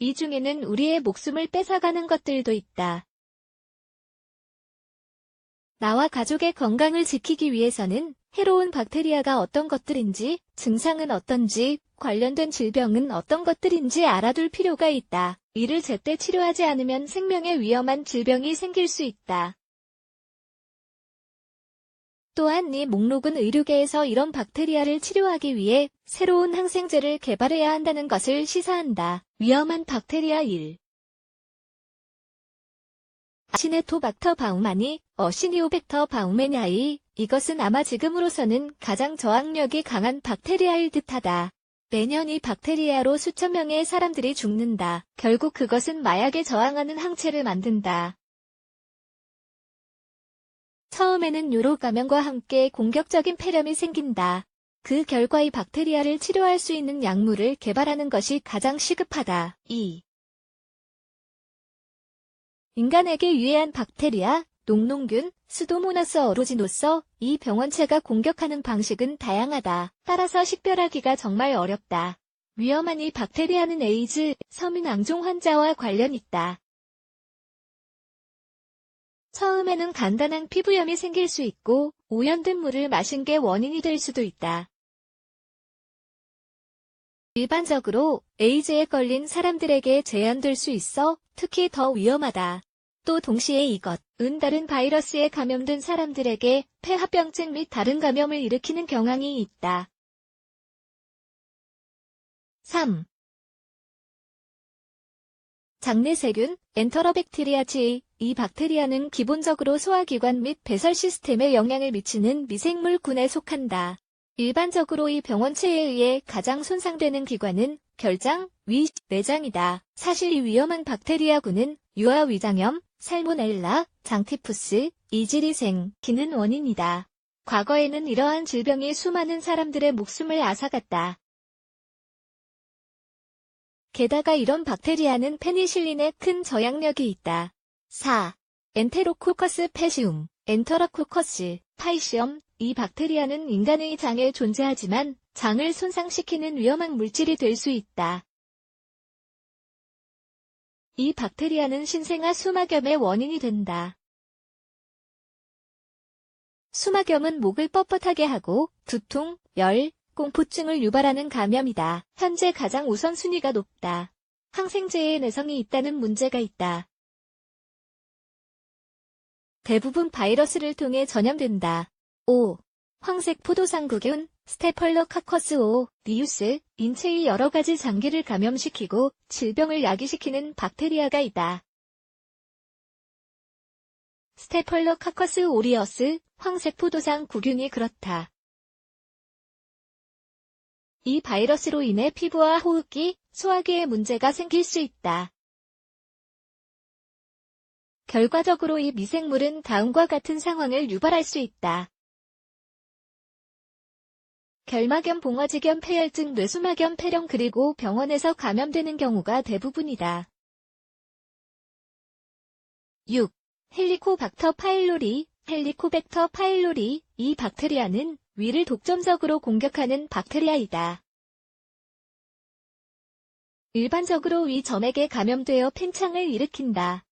이 중에는 우리의 목숨을 뺏어가는 것들도 있다. 나와 가족의 건강을 지키기 위해서는 해로운 박테리아가 어떤 것들인지, 증상은 어떤지, 관련된 질병은 어떤 것들인지 알아둘 필요가 있다. 이를 제때 치료하지 않으면 생명에 위험한 질병이 생길 수 있다. 또한 이 목록은 의료계에서 이런 박테리아를 치료하기 위해 새로운 항생제를 개발해야 한다는 것을 시사한다. 위험한 박테리아 1. 시네토박터 바우마니, 어시니오벡터 바우메냐이, 이것은 아마 지금으로서는 가장 저항력이 강한 박테리아일 듯하다. 매년 이 박테리아로 수천 명의 사람들이 죽는다. 결국 그것은 마약에 저항하는 항체를 만든다. 처음에는 요로 감염과 함께 공격적인 폐렴이 생긴다. 그 결과 이 박테리아를 치료할 수 있는 약물을 개발하는 것이 가장 시급하다. 2. 인간에게 유해한 박테리아, 녹농균, 수도모나스 어로지노서, 이 병원체가 공격하는 방식은 다양하다. 따라서 식별하기가 정말 어렵다. 위험한 이 박테리아는 에이즈, 서민 앙종 환자와 관련 있다. 처음에는 간단한 피부염이 생길 수 있고 오염된 물을 마신 게 원인이 될 수도 있다. 일반적으로 에이즈에 걸린 사람들에게 제한될 수 있어 특히 더 위험하다. 또 동시에 이것은 다른 바이러스에 감염된 사람들에게 폐합병증 및 다른 감염을 일으키는 경향이 있다. 3. 장내세균, 엔터러백테리아치, 이 박테리아는 기본적으로 소화기관 및 배설 시스템에 영향을 미치는 미생물군에 속한다. 일반적으로 이 병원체에 의해 가장 손상되는 기관은 결장, 위, 내장이다. 사실 이 위험한 박테리아군은 유아 위장염, 살모넬라, 장티푸스, 이지리생, 기는 원인이다. 과거에는 이러한 질병이 수많은 사람들의 목숨을 앗아갔다. 게다가 이런 박테리아는 페니실린에 큰 저항력이 있다. 4. 엔테로코커스 페시움, 엔터라코커스, 파이시엄, 이 박테리아는 인간의 장에 존재하지만 장을 손상시키는 위험한 물질이 될 수 있다. 이 박테리아는 신생아 수막염의 원인이 된다. 수막염은 목을 뻣뻣하게 하고 두통, 열, 공포증을 유발하는 감염이다. 현재 가장 우선순위가 높다. 항생제에 내성이 있다는 문제가 있다. 대부분 바이러스를 통해 전염된다. 5. 황색 포도상구균, 스테펄로카커스 5, 니우스, 인체의 여러 가지 장기를 감염시키고 질병을 야기시키는 박테리아가 있다. 스테펄로카커스 오리어스, 황색 포도상 구균이 그렇다. 이 바이러스로 인해 피부와 호흡기, 소화기에 문제가 생길 수 있다. 결과적으로 이 미생물은 다음과 같은 상황을 유발할 수 있다. 결막염, 봉화지겸, 폐혈증, 뇌수막염, 폐렴 그리고 병원에서 감염되는 경우가 대부분이다. 6. 헬리코박터 파일로리, 헬리코벡터 파일로리, 이 박테리아는 위를 독점적으로 공격하는 박테리아이다. 일반적으로 위 점액에 감염되어 팽창을 일으킨다.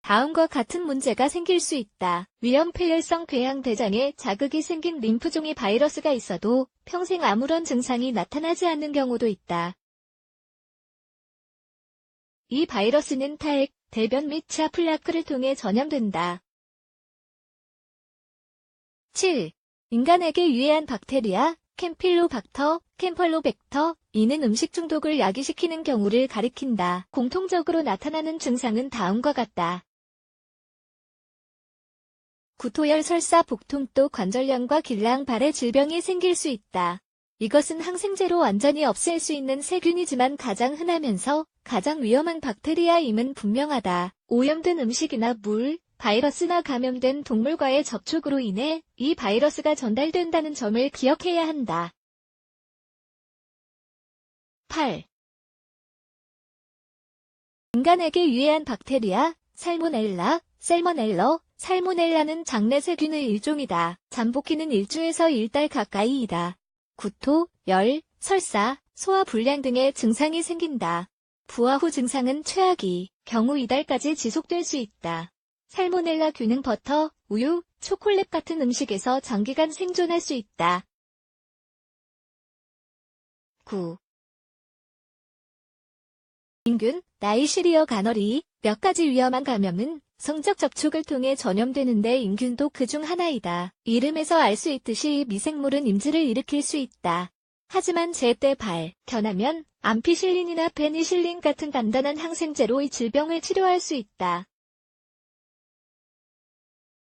다음과 같은 문제가 생길 수 있다. 위험폐혈성 궤양 대장에 자극이 생긴 림프종이 바이러스가 있어도 평생 아무런 증상이 나타나지 않는 경우도 있다. 이 바이러스는 탈액, 대변 및 치아 플라크를 통해 전염된다. 7. 인간에게 유해한 박테리아, 캠필로박터, 캠펄로벡터, 이는 음식 중독을 야기시키는 경우를 가리킨다. 공통적으로 나타나는 증상은 다음과 같다. 구토열 설사 복통 또 관절염과 길랑 발의 질병이 생길 수 있다. 이것은 항생제로 완전히 없앨 수 있는 세균이지만 가장 흔하면서 가장 위험한 박테리아임은 분명하다. 오염된 음식이나 물, 바이러스나 감염된 동물과의 접촉으로 인해 이 바이러스가 전달된다는 점을 기억해야 한다. 8. 인간에게 유해한 박테리아, 살모넬라, 셀모넬러, 살모넬라는 장내 세균의 일종이다. 잠복기는 1주에서 1달 가까이이다. 구토, 열, 설사, 소화 불량 등의 증상이 생긴다. 부화 후 증상은 최악이 경우 이달까지 지속될 수 있다. 살모넬라 균은 버터, 우유, 초콜릿 같은 음식에서 장기간 생존할 수 있다. 9. 인균, 나이시리어 가너리, 몇 가지 위험한 감염은 성적 접촉을 통해 전염되는데 인균도 그중 하나이다. 이름에서 알 수 있듯이 미생물은 임지를 일으킬 수 있다. 하지만 제때 발, 견하면 암피실린이나 페니실린 같은 간단한 항생제로 이 질병을 치료할 수 있다.